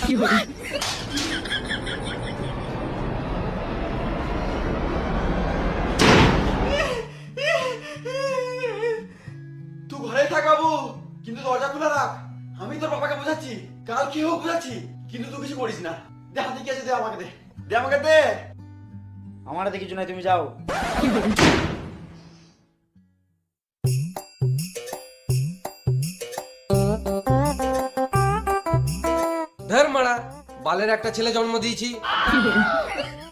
তুই ঘরে থাক বাবু কিন্তু দরজা খোলা রাখ। আমি তোর বাবাকে বোঝাচ্ছি কাল কি হোক বোঝাচ্ছি কিন্তু তুই কিছু করিস না। দে হাতে কি আছে দে আমাকে দে। দে আমাকে দে। আমার হাতে কিছু নাই তুমি যাও। ধর মারা বালের একটা ছেলে জন্ম দিয়েছি।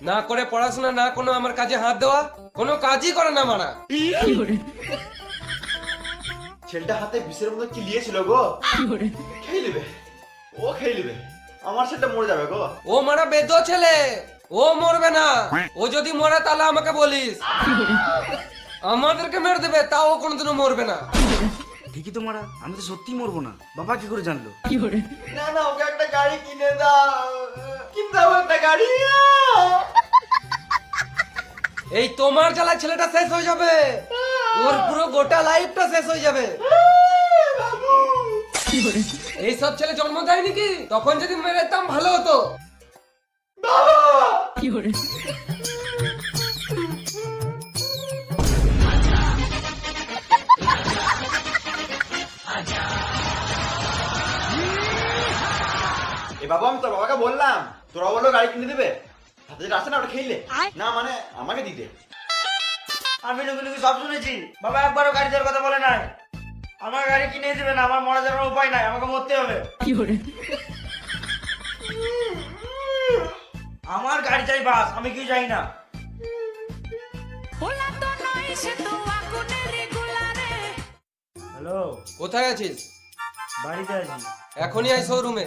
না করে পড়াশোনা না কোনো আমার কাজে হাত দেওয়া কোনো কাজই করে না মারা। ছেলেটা হাতে বিষের মতো কি লিয়েছিল গো। খেয়ে নেবে। ও খেয়ে নেবে। আমার ছেলেটা মরে যাবে গো। ও মারা বেদ ছেলে। ও মরবে না। ও যদি মরে তাহলে আমাকে বলিস। আমাদেরকে মেরে দেবে তাও কোনোদিনও মরবে না। ঠিকই তো মারা আমি তো সত্যি মরবো না। বাবা কি করে জানলো? না না ওকে একটা গাড়ি কিনে দাও। কিনে দাও একটা গাড়ি। এই তোমার জ্বালা ছেলেটা শেষ হয়ে যাবে। ওর পুরো গোটা লাইফটা শেষ হয়ে যাবে। এই সব ছেলে জন্ম দেয়নি কি? তখন যদি মেরে ভালো হতো। এ বাবা আমি তোর বাবাকে বললাম। তোরা বলল গাড়ি কিনে দেবে। হাতে যেটা আছে না ওটা খেলে না। মানে আমাকে দিতে। আমি লুকি লুকি সব শুনেছি। বাবা একবারও গাড়ি দেওয়ার কথা বলে নাই। আমার গাড়ি কিনে দেবে না আমার মরা যাওয়ার উপায় নাই আমাকে মরতে হবে। আমার গাড়ি চাই বাস আমি কি চাই না. হ্যালো? কোথায় আছিস? বাড়িতে আছি। এখনই আয় শোরুমে